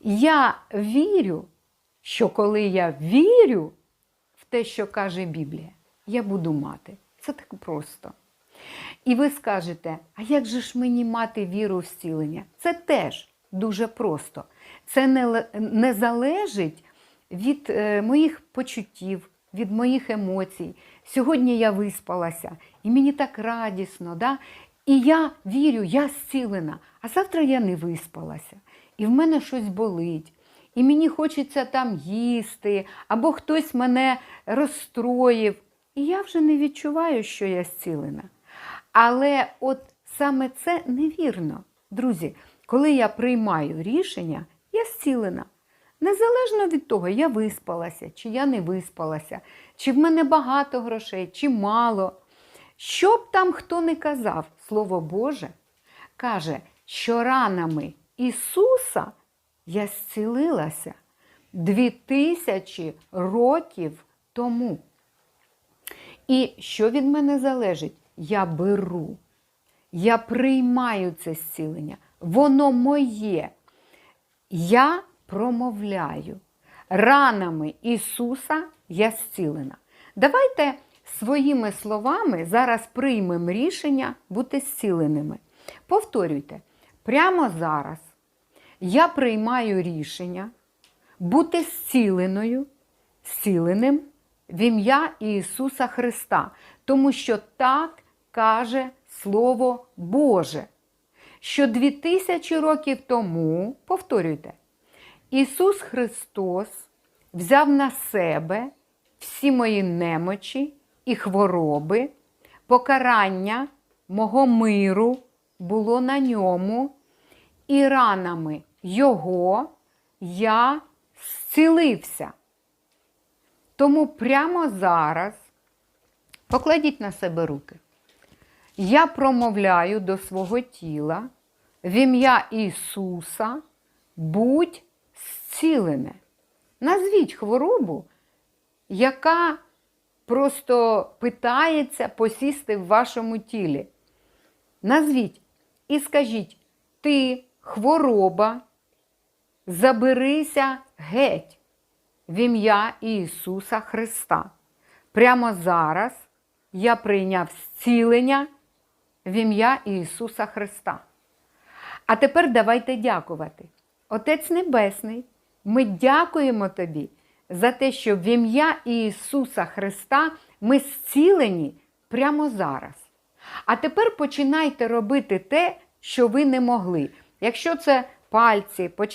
Я вірю, що коли я вірю в те, що каже Біблія, я буду мати. Це так просто. І ви скажете, а як же ж мені мати віру в зцілення? Це теж дуже просто. Це не, не залежить від е, моїх почуттів, від моїх емоцій. Сьогодні я виспалася, і мені так радісно, да? і я вірю, я зцілена, а завтра я не виспалася, і в мене щось болить. І мені хочеться там їсти, або хтось мене розстроїв. І я вже не відчуваю, що я зцілена. Але от саме це невірно. Друзі, коли я приймаю рішення, я зцілена. Незалежно від того, я виспалася, чи я не виспалася, чи в мене багато грошей, чи мало. Що б там хто не казав, Слово Боже каже, що ранами Ісуса я зцілилася дві тисячі років тому. І що від мене залежить? Я беру, я приймаю це зцілення, воно моє. Я промовляю. Ранами Ісуса я зцілена. Давайте своїми словами зараз приймемо рішення бути зціленими. Повторюйте, прямо зараз я приймаю рішення бути зціленою, зціленим в ім'я Ісуса Христа, тому що так каже Слово Боже, що дві тисячі років тому, повторюйте, Ісус Христос взяв на себе всі мої немочі і хвороби, покарання мого миру було на ньому, і ранами Його я зцілився. Тому прямо зараз покладіть на себе руки. Я промовляю до свого тіла в ім'я Ісуса, будь зцілене. Назвіть хворобу, яка просто питається посісти в вашому тілі. Назвіть і скажіть, ти хвороба, заберися геть в ім'я Ісуса Христа. Прямо зараз я прийняв зцілення в ім'я Ісуса Христа. А тепер давайте дякувати. Отець Небесний, ми дякуємо Тобі за те, що в ім'я Ісуса Христа ми зцілені прямо зараз. А тепер починайте робити те, що ви не могли. Якщо це пальці, починайте.